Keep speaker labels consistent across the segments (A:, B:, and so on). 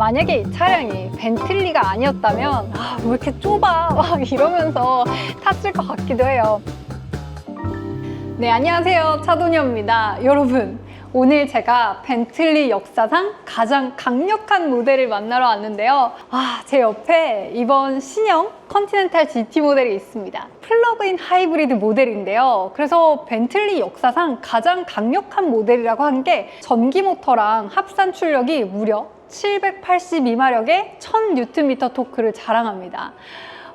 A: 만약에 이 차량이 벤틀리가 아니었다면 아, 왜 이렇게 좁아 막 이러면서 탔을 것 같기도 해요. 네, 안녕하세요. 차도녀입니다. 여러분, 오늘 제가 벤틀리 역사상 가장 강력한 모델을 만나러 왔는데요. 아, 제 옆에 이번 신형 컨티넨탈 GT 모델이 있습니다. 플러그인 하이브리드 모델인데요. 그래서 벤틀리 역사상 가장 강력한 모델이라고 한 게 전기 모터랑 합산 출력이 무려 782마력의 1000Nm 토크를 자랑합니다.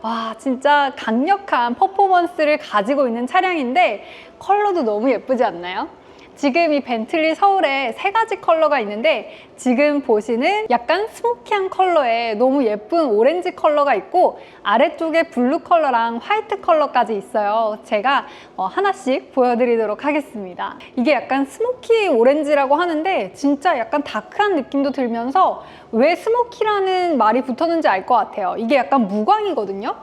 A: 와, 진짜 강력한 퍼포먼스를 가지고 있는 차량인데 컬러도 너무 예쁘지 않나요? 지금 이 벤틀리 서울에 세 가지 컬러가 있는데 지금 보시는 약간 스모키한 컬러에 너무 예쁜 오렌지 컬러가 있고 아래쪽에 블루 컬러랑 화이트 컬러까지 있어요. 제가 어, 하나씩 보여드리도록 하겠습니다. 이게 약간 스모키 오렌지라고 하는데 진짜 약간 다크한 느낌도 들면서 왜 스모키라는 말이 붙었는지 알 것 같아요. 이게 약간 무광이거든요.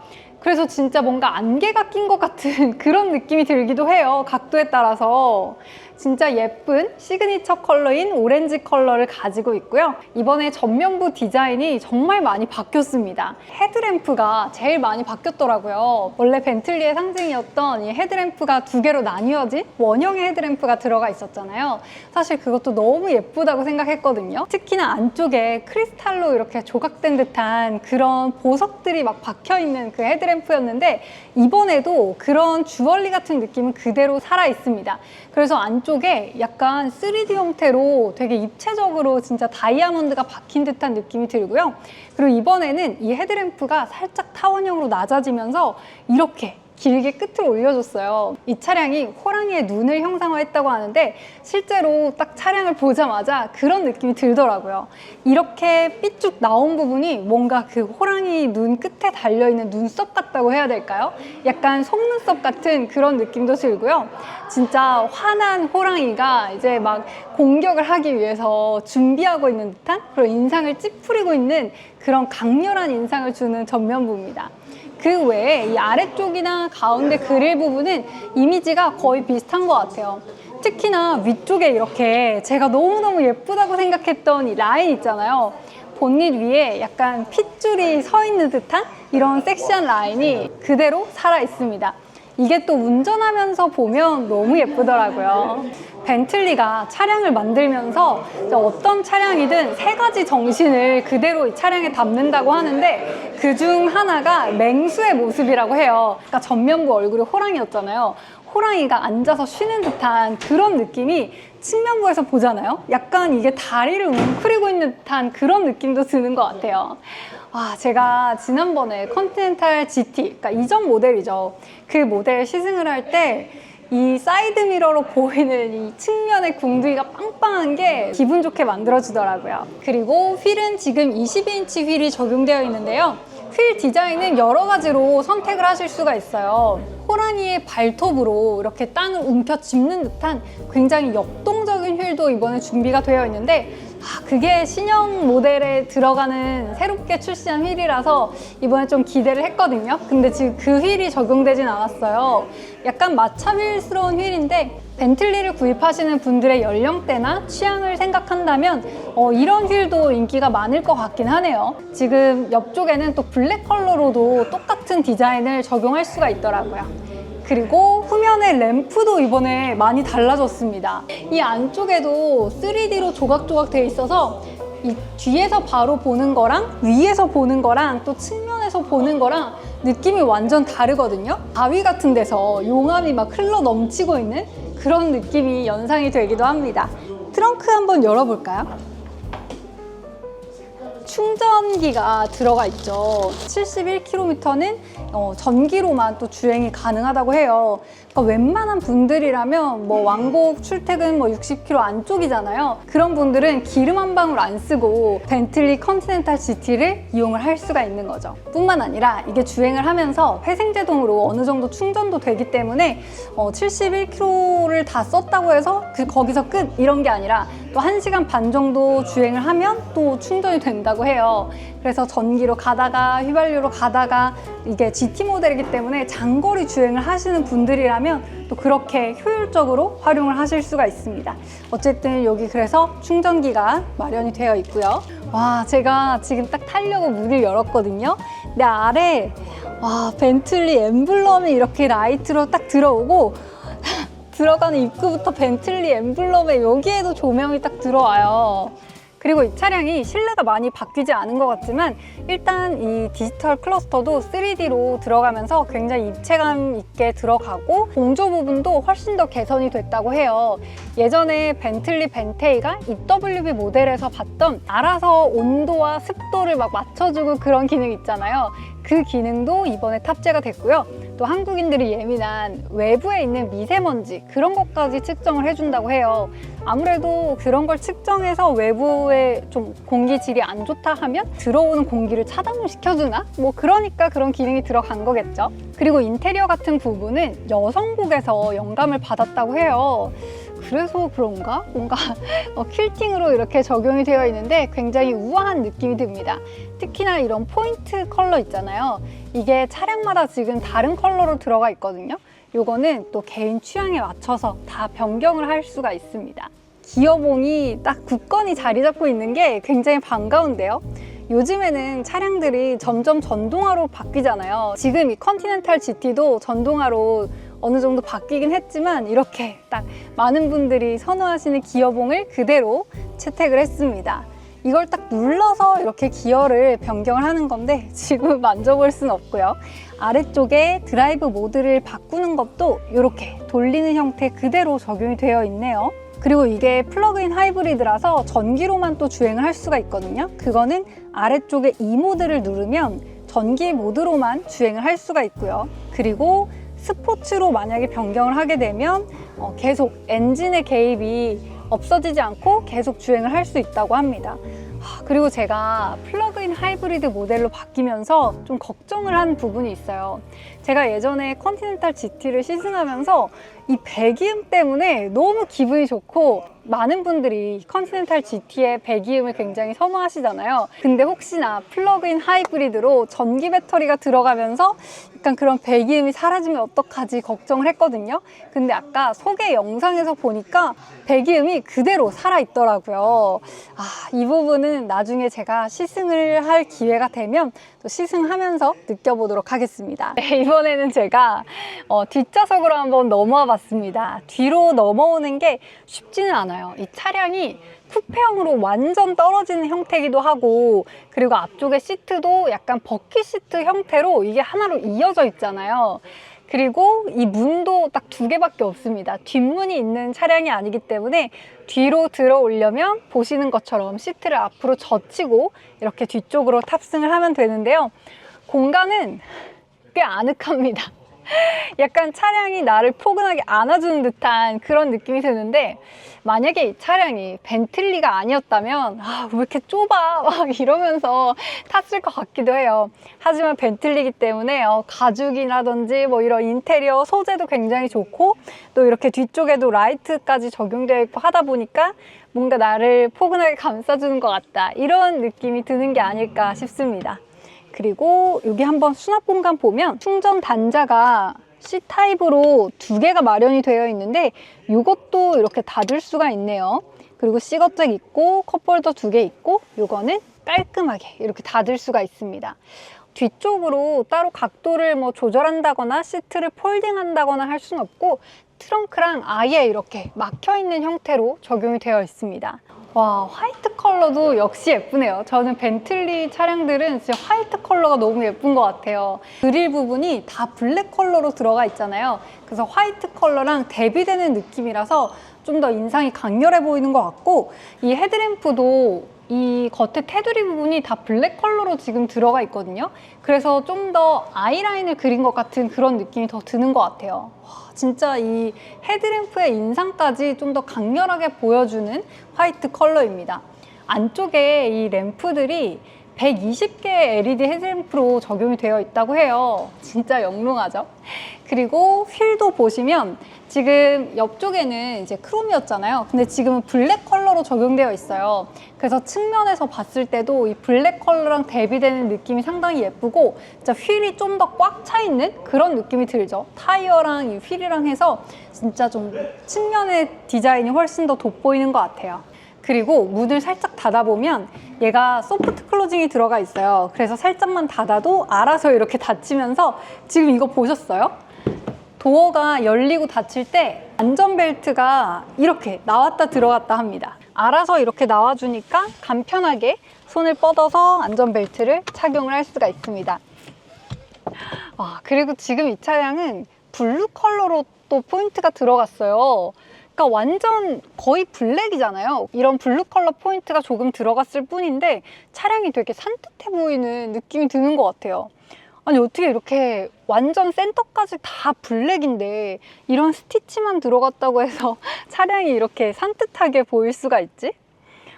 A: 그래서 진짜 뭔가 안개가 낀 것 같은 그런 느낌이 들기도 해요. 각도에 따라서. 진짜 예쁜 시그니처 컬러인 오렌지 컬러를 가지고 있고요. 이번에 전면부 디자인이 정말 많이 바뀌었습니다. 헤드램프가 제일 많이 바뀌었더라고요. 원래 벤틀리의 상징이었던 이 헤드램프가 두 개로 나뉘어진 원형의 헤드램프가 들어가 있었잖아요. 사실 그것도 너무 예쁘다고 생각했거든요. 특히나 안쪽에 크리스탈로 이렇게 조각된 듯한 그런 보석들이 막 박혀 있는 그 헤드램프 였는데 이번에도 그런 주얼리 같은 느낌은 그대로 살아 있습니다. 그래서 안쪽에 약간 3D 형태로 되게 입체적으로 진짜 다이아몬드가 박힌 듯한 느낌이 들고요. 그리고 이번에는 이 헤드램프가 살짝 타원형으로 낮아지면서 이렇게 길게 끝을 올려줬어요. 이 차량이 호랑이의 눈을 형상화했다고 하는데 실제로 딱 차량을 보자마자 그런 느낌이 들더라고요. 이렇게 삐쭉 나온 부분이 뭔가 그 호랑이 눈 끝에 달려있는 눈썹 같다고 해야 될까요? 약간 속눈썹 같은 그런 느낌도 들고요. 진짜 화난 호랑이가 이제 막 공격을 하기 위해서 준비하고 있는 듯한 그런 인상을 찌푸리고 있는 그런 강렬한 인상을 주는 전면부입니다. 그 외에 이 아래쪽이나 가운데 그릴 부분은 이미지가 거의 비슷한 것 같아요. 특히나 위쪽에 이렇게 제가 너무너무 예쁘다고 생각했던 이 라인 있잖아요. 본닛 위에 약간 핏줄이 서 있는 듯한 이런 섹시한 라인이 그대로 살아 있습니다. 이게 또 운전하면서 보면 너무 예쁘더라고요. 벤틀리가 차량을 만들면서 어떤 차량이든 세 가지 정신을 그대로 이 차량에 담는다고 하는데 그 중 하나가 맹수의 모습이라고 해요. 그러니까 전면부 얼굴이 호랑이였잖아요. 호랑이가 앉아서 쉬는 듯한 그런 느낌이 측면부에서 보잖아요. 약간 이게 다리를 웅크리고 있는 듯한 그런 느낌도 드는 것 같아요. 와, 제가 지난번에 컨티넨탈 GT, 그러니까 이전 모델이죠. 그 모델 시승을 할 때 이 사이드 미러로 보이는 이 측면의 궁둥이가 빵빵한 게 기분 좋게 만들어주더라고요. 그리고 휠은 지금 22인치 휠이 적용되어 있는데요. 휠 디자인은 여러 가지로 선택을 하실 수가 있어요. 호랑이의 발톱으로 이렇게 땅을 움켜짚는 듯한 굉장히 역동적인 휠도 이번에 준비가 되어 있는데 아, 그게 신형 모델에 들어가는 새롭게 출시한 휠이라서 이번에 좀 기대를 했거든요. 근데 지금 그 휠이 적용되진 않았어요. 약간 마차 휠스러운 휠인데 벤틀리를 구입하시는 분들의 연령대나 취향을 생각한다면 어, 이런 휠도 인기가 많을 것 같긴 하네요. 지금 옆쪽에는 또 블랙 컬러로도 똑같은 디자인을 적용할 수가 있더라고요. 그리고 후면의 램프도 이번에 많이 달라졌습니다. 이 안쪽에도 3D로 조각조각 돼 있어서 이 뒤에서 바로 보는 거랑 위에서 보는 거랑 또 측면에서 보는 거랑 느낌이 완전 다르거든요. 바위 같은 데서 용암이 막 흘러 넘치고 있는 그런 느낌이 연상이 되기도 합니다. 트렁크 한번 열어볼까요? 충전기가 들어가 있죠. 71km는 어, 전기로만 또 주행이 가능하다고 해요. 그러니까 웬만한 분들이라면 뭐 왕복 출퇴근 뭐 60km 안쪽이잖아요. 그런 분들은 기름 한 방울 안 쓰고 벤틀리 컨티넨탈 GT를 이용을 할 수가 있는 거죠. 뿐만 아니라 이게 주행을 하면서 회생제동으로 어느 정도 충전도 되기 때문에 어, 71km를 다 썼다고 해서 그 거기서 끝 이런 게 아니라 또 1시간 반 정도 주행을 하면 또 충전이 된다고 해요. 그래서 전기로 가다가 휘발유로 가다가 이게 GT 모델이기 때문에 장거리 주행을 하시는 분들이라면 또 그렇게 효율적으로 활용을 하실 수가 있습니다. 어쨌든 여기 그래서 충전기가 마련이 되어 있고요. 와, 제가 지금 딱 타려고 문을 열었거든요. 근데 아래, 와, 벤틀리 엠블럼이 이렇게 라이트로 딱 들어오고, 들어가는 입구부터 벤틀리 엠블럼에 여기에도 조명이 딱 들어와요. 그리고 이 차량이 실내가 많이 바뀌지 않은 것 같지만 일단 이 디지털 클러스터도 3D로 들어가면서 굉장히 입체감 있게 들어가고 공조 부분도 훨씬 더 개선이 됐다고 해요. 예전에 벤틀리 벤테이가 EWB 모델에서 봤던 알아서 온도와 습도를 막 맞춰주고 그런 기능 있잖아요. 그 기능도 이번에 탑재가 됐고요. 또 한국인들이 예민한 외부에 있는 미세먼지 그런 것까지 측정을 해준다고 해요. 아무래도 그런 걸 측정해서 외부에 좀 공기 질이 안 좋다 하면 들어오는 공기를 차단을 시켜주나? 뭐 그러니까 그런 기능이 들어간 거겠죠. 그리고 인테리어 같은 부분은 여성복에서 영감을 받았다고 해요. 그래서 그런가? 뭔가 어, 퀼팅으로 이렇게 적용이 되어 있는데 굉장히 우아한 느낌이 듭니다. 특히나 이런 포인트 컬러 있잖아요. 이게 차량마다 지금 다른 컬러로 들어가 있거든요. 요거는 또 개인 취향에 맞춰서 다 변경을 할 수가 있습니다. 기어봉이 딱 굳건히 자리 잡고 있는 게 굉장히 반가운데요. 요즘에는 차량들이 점점 전동화로 바뀌잖아요. 지금 이 컨티넨탈 GT도 전동화로 어느 정도 바뀌긴 했지만 이렇게 딱 많은 분들이 선호하시는 기어봉을 그대로 채택을 했습니다. 이걸 딱 눌러서 이렇게 기어를 변경을 하는 건데 지금 만져볼 수는 없고요. 아래쪽에 드라이브 모드를 바꾸는 것도 이렇게 돌리는 형태 그대로 적용이 되어 있네요. 그리고 이게 플러그인 하이브리드라서 전기로만 또 주행을 할 수가 있거든요. 그거는 아래쪽에 E 모드를 누르면 전기 모드로만 주행을 할 수가 있고요. 그리고 스포츠로 만약에 변경을 하게 되면 어, 계속 엔진의 개입이 없어지지 않고 계속 주행을 할 수 있다고 합니다. 하, 그리고 제가 플러그인 하이브리드 모델로 바뀌면서 좀 걱정을 한 부분이 있어요. 제가 예전에 컨티넨탈 GT를 시승하면서 이 배기음 때문에 너무 기분이 좋고 많은 분들이 컨티넨탈 GT의 배기음을 굉장히 선호하시잖아요. 근데 혹시나 플러그인 하이브리드로 전기 배터리가 들어가면서 약간 그런 배기음이 사라지면 어떡하지 걱정을 했거든요. 근데 아까 소개 영상에서 보니까 배기음이 그대로 살아있더라고요. 아, 이 부분은 나중에 제가 시승을 할 기회가 되면 또 시승하면서 느껴보도록 하겠습니다. 네, 이번에는 제가 어, 뒷좌석으로 한번 넘어와 봤습니다. 뒤로 넘어오는 게 쉽지는 않아요. 이 차량이 쿠페형으로 완전 떨어지는 형태이기도 하고 그리고 앞쪽에 시트도 약간 버킷 시트 형태로 이게 하나로 이어져 있잖아요. 그리고 이 문도 딱 두 개밖에 없습니다. 뒷문이 있는 차량이 아니기 때문에 뒤로 들어 올려면 보시는 것처럼 시트를 앞으로 젖히고 이렇게 뒤쪽으로 탑승을 하면 되는데요. 공간은 꽤 아늑합니다. 약간 차량이 나를 포근하게 안아주는 듯한 그런 느낌이 드는데 만약에 이 차량이 벤틀리가 아니었다면 아, 왜 이렇게 좁아 막 이러면서 탔을 것 같기도 해요. 하지만 벤틀리기 때문에 어, 가죽이라든지 뭐 이런 인테리어 소재도 굉장히 좋고 또 이렇게 뒤쪽에도 라이트까지 적용되어 있고 하다 보니까 뭔가 나를 포근하게 감싸주는 것 같다 이런 느낌이 드는 게 아닐까 싶습니다. 그리고 여기 한번 수납 공간 보면 충전 단자가 C타입으로 두 개가 마련이 되어 있는데 이것도 이렇게 닫을 수가 있네요. 그리고 C거잭 있고 컵홀더 두 개 있고 이거는 깔끔하게 이렇게 닫을 수가 있습니다. 뒤쪽으로 따로 각도를 뭐 조절한다거나 시트를 폴딩한다거나 할 수는 없고 트렁크랑 아예 이렇게 막혀 있는 형태로 적용이 되어 있습니다. 와 화이트 컬러도 역시 예쁘네요. 저는 벤틀리 차량들은 진짜 화이트 컬러가 너무 예쁜 것 같아요. 그릴 부분이 다 블랙 컬러로 들어가 있잖아요. 그래서 화이트 컬러랑 대비되는 느낌이라서 좀 더 인상이 강렬해 보이는 것 같고 이 헤드램프도 이 겉에 테두리 부분이 다 블랙 컬러로 지금 들어가 있거든요. 그래서 좀 더 아이라인을 그린 것 같은 그런 느낌이 더 드는 것 같아요. 와, 진짜 이 헤드램프의 인상까지 좀 더 강렬하게 보여주는 화이트 컬러입니다. 안쪽에 이 램프들이 120개의 LED 헤드램프로 적용이 되어 있다고 해요. 진짜 영롱하죠? 그리고 휠도 보시면 지금 옆쪽에는 이제 크롬이었잖아요. 근데 지금은 블랙 컬러로 적용되어 있어요. 그래서 측면에서 봤을 때도 이 블랙 컬러랑 대비되는 느낌이 상당히 예쁘고 진짜 휠이 좀 더 꽉 차 있는 그런 느낌이 들죠. 타이어랑 이 휠이랑 해서 진짜 좀 측면의 디자인이 훨씬 더 돋보이는 것 같아요. 그리고 문을 살짝 닫아보면 얘가 소프트 클로징이 들어가 있어요. 그래서 살짝만 닫아도 알아서 이렇게 닫히면서 지금 이거 보셨어요? 도어가 열리고 닫힐 때 안전벨트가 이렇게 나왔다 들어갔다 합니다. 알아서 이렇게 나와주니까 간편하게 손을 뻗어서 안전벨트를 착용을 할 수가 있습니다. 아, 그리고 지금 이 차량은 블루 컬러로 또 포인트가 들어갔어요. 그러니까 완전 거의 블랙이잖아요. 이런 블루 컬러 포인트가 조금 들어갔을 뿐인데 차량이 되게 산뜻해 보이는 느낌이 드는 것 같아요. 아니 어떻게 이렇게 완전 센터까지 다 블랙인데 이런 스티치만 들어갔다고 해서 차량이 이렇게 산뜻하게 보일 수가 있지?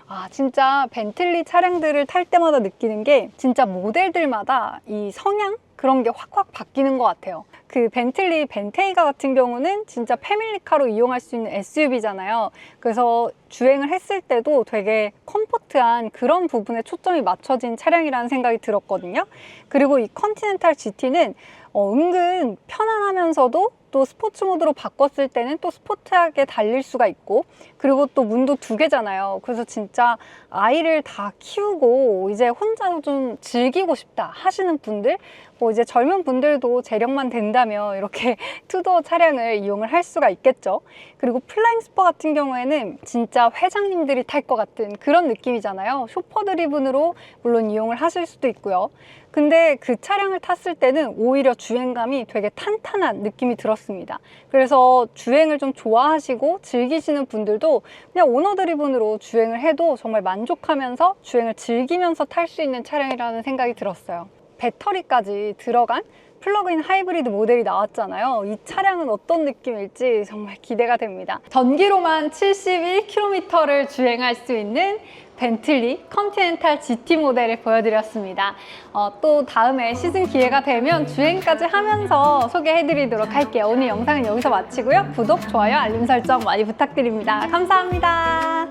A: 아 진짜 벤틀리 차량들을 탈 때마다 느끼는 게 진짜 모델들마다 이 성향 그런 게 확확 바뀌는 것 같아요. 그 벤틀리 벤테이가 같은 경우는 진짜 패밀리카로 이용할 수 있는 SUV잖아요. 그래서 주행을 했을 때도 되게 컴포트한 그런 부분에 초점이 맞춰진 차량이라는 생각이 들었거든요. 그리고 이 컨티넨탈 GT는 어, 은근 편안하면서도 또 스포츠 모드로 바꿨을 때는 또 스포트하게 달릴 수가 있고 그리고 또 문도 두 개잖아요. 그래서 진짜 아이를 다 키우고 이제 혼자도 좀 즐기고 싶다 하시는 분들 뭐 이제 젊은 분들도 재력만 된다면 이렇게 투도어 차량을 이용을 할 수가 있겠죠. 그리고 플라잉 스퍼 같은 경우에는 진짜 회장님들이 탈 것 같은 그런 느낌이잖아요. 쇼퍼 드리븐으로 물론 이용을 하실 수도 있고요. 근데 그 차량을 탔을 때는 오히려 주행감이 되게 탄탄한 느낌이 들었 습니다. 그래서 주행을 좀 좋아하시고 즐기시는 분들도 그냥 오너 드리븐으로 주행을 해도 정말 만족하면서 주행을 즐기면서 탈 수 있는 차량이라는 생각이 들었어요. 배터리까지 들어간 플러그인 하이브리드 모델이 나왔잖아요. 이 차량은 어떤 느낌일지 정말 기대가 됩니다. 전기로만 71km를 주행할 수 있는 벤틀리 컨티넨탈 GT 모델을 보여드렸습니다. 어, 또 다음에 시즌 기회가 되면 주행까지 하면서 소개해드리도록 할게요. 오늘 영상은 여기서 마치고요. 구독, 좋아요, 알림 설정 많이 부탁드립니다. 감사합니다.